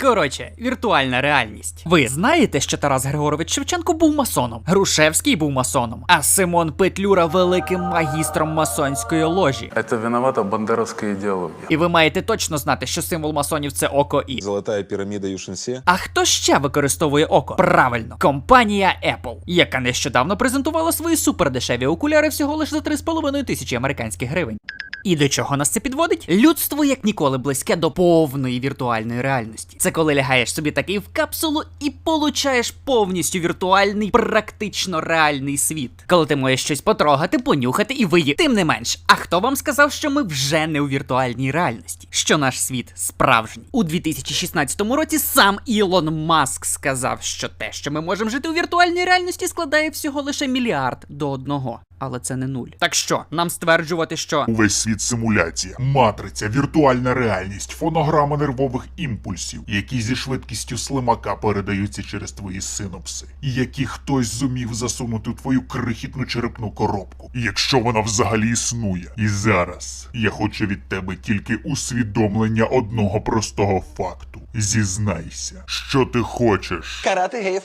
Коротше, віртуальна реальність. Ви знаєте, що Тарас Григорович Шевченко був масоном, Грушевський був масоном, а Симон Петлюра великим магістром масонської ложі. Это виновата бандеровская идеология. І ви маєте точно знати, що символ масонів це око і. Золотая пирамида Юшинсе. А хто ще використовує око? Правильно, компанія Apple, яка нещодавно презентувала свої супердешеві окуляри всього лише за 3,5 тисячі американських гривень. І до чого нас це підводить? Людство як ніколи близьке до повної віртуальної реальності. Це коли лягаєш собі такий в капсулу і получаєш повністю віртуальний, практично реальний світ. Коли ти можеш щось потрогати, понюхати і виї. Тим не менш, а хто вам сказав, що ми вже не у віртуальній реальності? Що наш світ справжній? У 2016 році сам Ілон Маск сказав, що те, що ми можемо жити у віртуальній реальності, складає всього лише мільярд до одного. Але це не нуль. Так що, нам стверджувати, що Увесь світ симуляція, матриця, віртуальна реальність, фонограма нервових імпульсів, які зі швидкістю слимака передаються через твої синапси, і які хтось зумів засунути в твою крихітну черепну коробку, якщо вона взагалі існує. І зараз я хочу від тебе тільки усвідомлення одного простого факту. Зізнайся, що ти хочеш. карати геїв.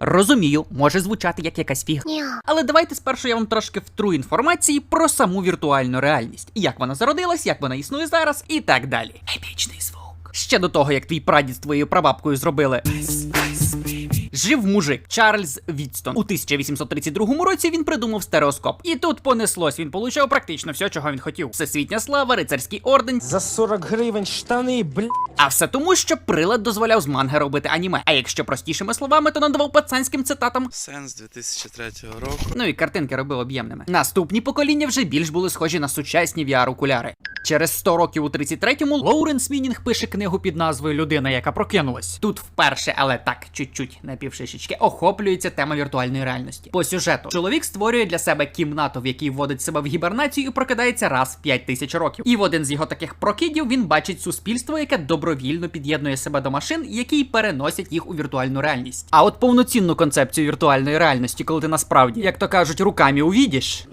Розумію, може звучати як якась фігня. Але давайте спершу я вам трошки втру інформації про саму віртуальну реальність, як вона зародилась, як вона існує зараз, і так далі. Епічний звук. Ще до того, як твій прадід з твоєю прабабкою зробили. Жив мужик Чарльз Відстон. У 1832 році він придумав стереоскоп. І тут понеслось. Він получав практично все, чого він хотів. Всесвітня слава, рицарський орден. За 40 гривень штани, бля. А все тому, що прилад дозволяв з манги робити аніме. А якщо простішими словами, то надавав пацанським цитатам. Сенс 2003 року. Ну і картинки робив об'ємними. Наступні покоління вже більш були схожі на сучасні VR-окуляри. Через 100 років у 33-му Лоуренс Мінінг пише книгу під назвою Людина, яка прокинулась. Тут вперше, але так, чуть-чуть на півшишечки, охоплюється тема віртуальної реальності. По сюжету чоловік створює для себе кімнату, в якій вводить себе в гібернацію і прокидається раз в 5 тисяч років. І в один з його таких прокидів він бачить суспільство, яке добровільно під'єднує себе до машин, які переносять їх у віртуальну реальність. А от повноцінну концепцію віртуальної реальності, коли ти насправді, як то кажуть, руками увідіш,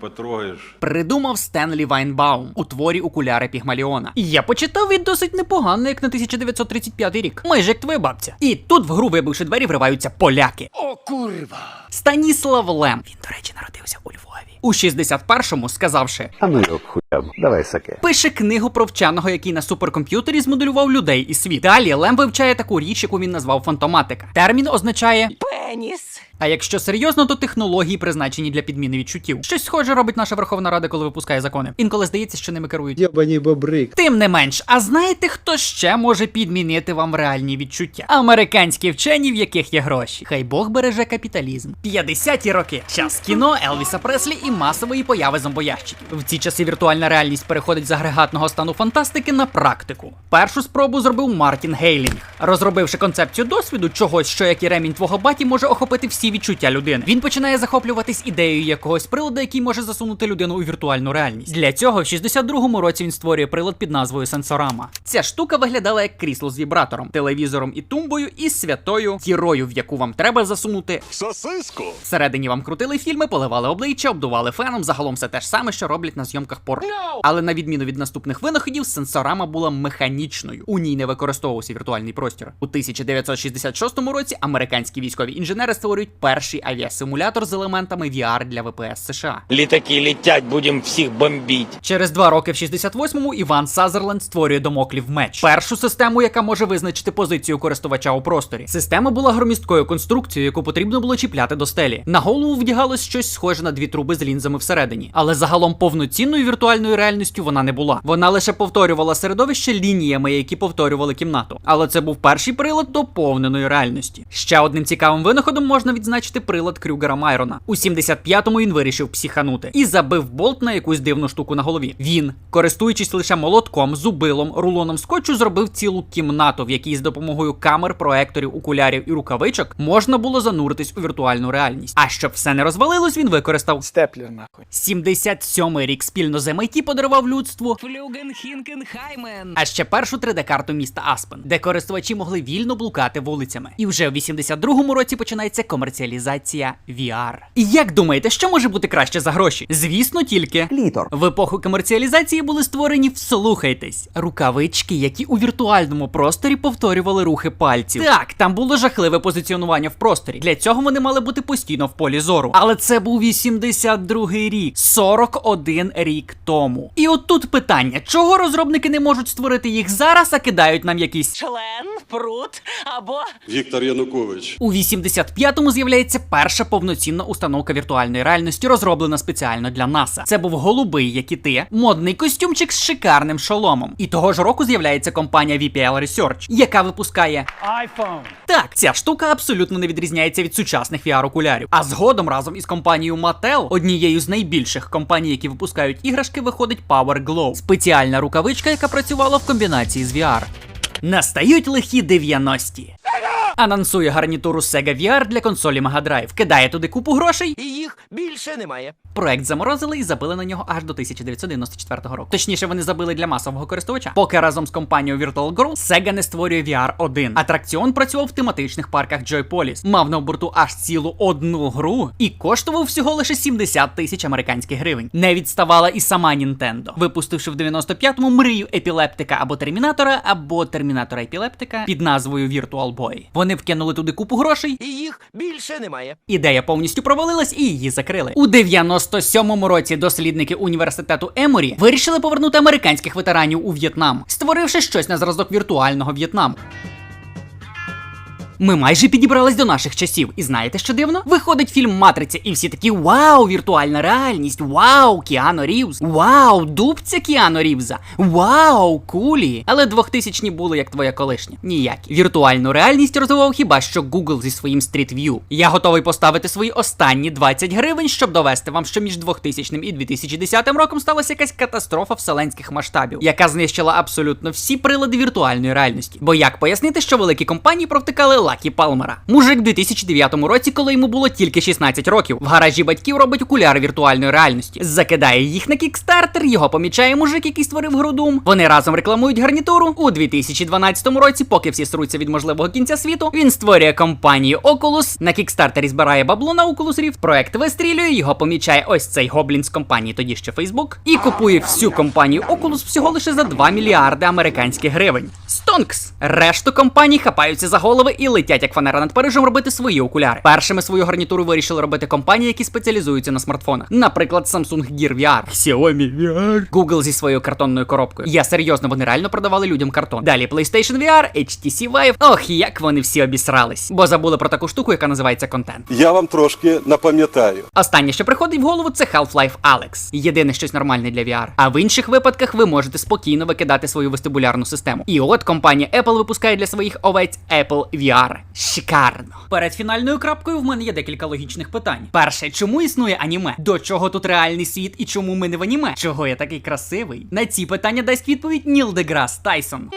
потрогаешь. придумав Стенлі Вайнбаум у творі Окуляри Пігмаліона. І я почитав він досить непогано, як на 1935 рік, майже як твоя бабця. І тут, в гру, вибивши двері, вриваються поляки. О, курва! Станіслав Лем. Він, до речі, народився у Львові. У 61-му, сказавши, А ну його хуям, давай саке. пише книгу про вченого, який на суперкомп'ютері змоделював людей і світ. Далі Лем вивчає таку річ, яку він назвав фантоматика. Термін означає Пеніс. А якщо серйозно, то технології призначені для підміни відчуттів. Щось схоже робить наша Верховна Рада, коли випускає закони. Інколи здається, що ними керують. Йобані бобри. Тим не менш, а знаєте, хто ще може підмінити вам реальні відчуття? Американські вчені, в яких є гроші. Хай Бог береже капіталізм. 50-ті роки. Час кіно, Елвіса Преслі і масової появи зомбоящиків. В ці часи віртуальна реальність переходить з агрегатного стану фантастики на практику. Першу спробу зробив Мартін Гейлінг, розробивши концепцію досвіду, чогось, що як і ремінь твого баті може охопити всі відчуття людини. Він починає захоплюватись ідеєю якогось приладу, який може засунути людину у віртуальну реальність. Для цього в 62-му році він створює прилад під назвою Сенсорама. Ця штука виглядала як крісло з вібратором, телевізором і тумбою, і святою дірою, в яку вам треба засунути Сосиску! Всередині вам крутили фільми, поливали обличчя, обдували феном. Загалом все те ж саме, що роблять на зйомках порно. Але на відміну від наступних винаходів, сенсорама була механічною. У ній не використовувався віртуальний простір. У 1966 році американські військові інженери створюють перший авіасимулятор з елементами VR для ВПС США. Літаки літять, будемо всіх бомбіть. Через два роки в 68-му Іван Сазерленд створює домоклів меч. Першу систему, яка може визначити позицію користувача у просторі. Система була громісткою конструкцією, яку потрібно було чіпляти до стелі. На голову вдягалось щось схоже на дві труби з лінзами всередині. Але загалом повноцінною віртуальною реальністю вона не була. Вона лише повторювала середовище лініями, які повторювали кімнату. Але це був перший прилад доповненої реальності. Ще одним цікавим винаходом можна відзначити прилад Крюгера Майрона. У 75-му він вирішив психанути і забив болт на якусь дивну штуку на голові. Він, користуючись лише молотком, зубилом, рулоном скотчу, зробив цілу кімнату, в якій з допомогою камер, проекторів, окулярів і рукавичок можна було зануритись у віртуальну реальність. А щоб все не розвалилось, він використав Степлер нахуй. 77-й рік спільно з MIT подарував людству а ще першу 3D-карту міста Аспен, де користувачі могли вільно блукати вулицями. І вже в 82-му році починається комерційна комерціалізація VR. І як думаєте, що може бути краще за гроші? Звісно, тільки Літор. в епоху комерціалізації були створені, вслухайтесь, рукавички, які у віртуальному просторі повторювали рухи пальців. Так, там було жахливе позиціонування в просторі. Для цього вони мали бути постійно в полі зору. Але це був 82-й рік, 41 рік тому. І от тут питання: чого розробники не можуть створити їх зараз, а кидають нам якісь. Член, прут або Віктор Янукович. У 85-му з'являється перша повноцінна установка віртуальної реальності, розроблена спеціально для НАСА. Це був голубий, як і ти, модний костюмчик з шикарним шоломом. І того ж року з'являється компанія VPL Research, яка випускає iPhone. так, ця штука абсолютно не відрізняється від сучасних VR-окулярів. А згодом разом із компанією Mattel, однією з найбільших компаній, які випускають іграшки, виходить Power Glow. Спеціальна рукавичка, яка працювала в комбінації з VR. Настають лихі 90-ті. Анонсує гарнітуру Sega VR для консолі Mega Drive, кидає туди купу грошей. і їх більше немає. Проект заморозили і забили на нього аж до 1994 року. Точніше, вони забили для масового користувача. Поки разом з компанією Virtual Girl Sega не створює VR 1. Атракціон працював в тематичних парках Joypolis, мав на борту аж цілу одну гру і коштував всього лише 70 тисяч американських гривень. Не відставала і сама Nintendo, випустивши в 95-му мрію епілептика або термінатора, або термінатора епілептика під назвою Virtual Boy. Вони вкинули туди купу грошей, І їх більше немає. Ідея повністю провалилась і її закрили. У 97-му році дослідники університету Еморі вирішили повернути американських ветеранів у В'єтнам, створивши щось на зразок віртуального В'єтнаму. Ми майже підібрались до наших часів, і знаєте, що дивно? Виходить фільм Матриця, і всі такі вау, віртуальна реальність, вау, Кіано Рівз, вау, дубця Кіано Рівза, вау, кулі. Але 2000-ні були як твоя колишня. Ніякі. Віртуальну реальність розвивав хіба що Google зі своїм Street View. Я готовий поставити свої останні 20 гривень, щоб довести вам, що між 2000 і 2010 роком сталася якась катастрофа вселенських масштабів, яка знищила абсолютно всі прилади віртуальної реальності. Бо як пояснити, що великі компанії провтикали Лакі Палмера? Мужик в 2009 році, коли йому було тільки 16 років, в гаражі батьків робить окуляри віртуальної реальності, закидає їх на кікстартер, його помічає мужик, який створив гру Doom. Вони разом рекламують гарнітуру. У 2012 році, поки всі сруться від можливого кінця світу, він створює компанію Oculus, на кікстартері збирає бабло на Oculus Rift, проект вистрілює, його помічає ось цей гоблін з компанії, тоді ще Facebook, і купує всю компанію Oculus всього лише за 2 мільярди американських гривень. Стонкс! Решту компаній хапаються за голови і летять як фанера над Парижем робити свої окуляри. Першими свою гарнітуру вирішили робити компанії, які спеціалізуються на смартфонах. Наприклад, Samsung Gear VR, Xiaomi VR, Google зі своєю картонною коробкою. Я серйозно, вони реально продавали людям картон. Далі PlayStation VR, HTC Vive. Ох, як вони всі обісрались, бо забули про таку штуку, яка називається контент. Я вам трошки напам'ятаю. Останнє, що приходить в голову, це Half-Life Alex. Єдине щось нормальне для VR. А в інших випадках ви можете спокійно викидати свою вестибулярну систему. І от компанія Apple випускає для своїх овець Apple VR. Шикарно. Перед фінальною крапкою в мене є декілька логічних питань. Перше, чому існує аніме? До чого тут реальний світ і чому ми не в аніме? Чого я такий красивий? На ці питання дасть відповідь Ніл Деграс Тайсон.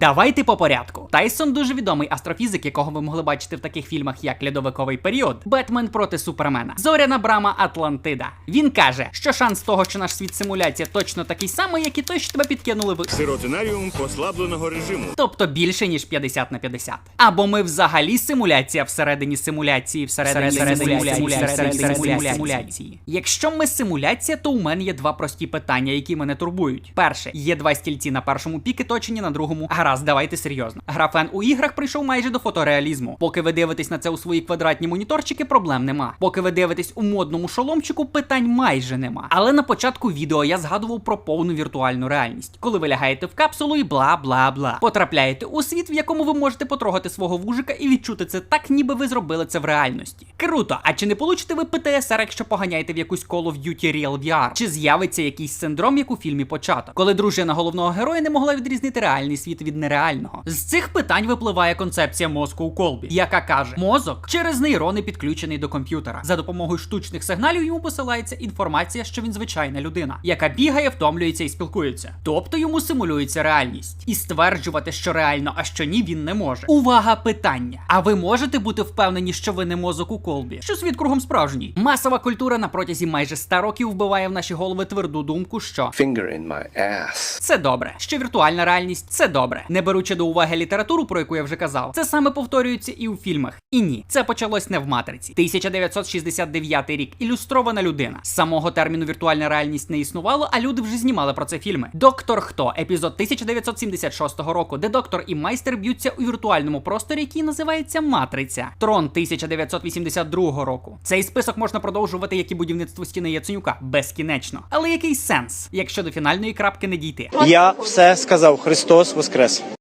Давайте по порядку. Тайсон дуже відомий астрофізик, якого ви могли бачити в таких фільмах, як Льодовиковий період, Бетмен проти Супермена, Зоряна брама Атлантида. Він каже, що шанс того, що наш світ симуляція точно такий самий, як і той, що тебе підкинули в Сиротинаріум послабленого режиму. Тобто більше ніж 50 на 50. Або ми взагалі симуляція всередині симуляції, всередині симуляції, всередині симуляції. Якщо ми симуляція, то у мене є два прості питання, які мене турбують. Перше, є два стільці на першому піки точені, на другому. Гаразд, давайте серйозно. Графен у іграх прийшов майже до фотореалізму. Поки ви дивитесь на це у свої квадратні моніторчики, проблем нема. Поки ви дивитесь у модному шоломчику, питань майже нема. Але на початку відео я згадував про повну віртуальну реальність, коли ви лягаєте в капсулу і бла бла бла. Потрапляєте у світ, в якому ви можете потрогати свого вужика і відчути це так, ніби ви зробили це в реальності. Круто! А чи не получите ви ПТСР, якщо поганяєте в якусь Call of Duty Real VR? Чи з'явиться якийсь синдром, як у фільмі початок, коли дружина головного героя не могла відрізнити реальний світ від нереального? З цих питань випливає концепція мозку у колбі, яка каже: мозок через нейрони підключений до комп'ютера. За допомогою штучних сигналів йому посилається інформація, що він звичайна людина, яка бігає, втомлюється і спілкується. Тобто йому симулюється реальність. І стверджувати, що реально, а що ні, він не може. Увага, питання. А ви можете бути впевнені, що ви не мозок у колбі? Що світ кругом справжній? Масова культура на протязі майже 100 років вбиває в наші голови тверду думку, що Finger in my ass. це добре, що віртуальна реальність це добре, не беручи до уваги літературу. про яку я вже казав, це саме повторюється і у фільмах. І ні, це почалось не в матриці. 1969 рік. Ілюстрована людина. Самого терміну віртуальна реальність не існувало, а люди вже знімали про це фільми. Доктор Хто, епізод 1976 року, де доктор і майстер б'ються у віртуальному просторі, який називається Матриця. Трон 1982 року. Цей список можна продовжувати, як і будівництво стіни Яценюка, безкінечно. Але який сенс, якщо до фінальної крапки не дійти? Я все сказав. Христос Воскрес.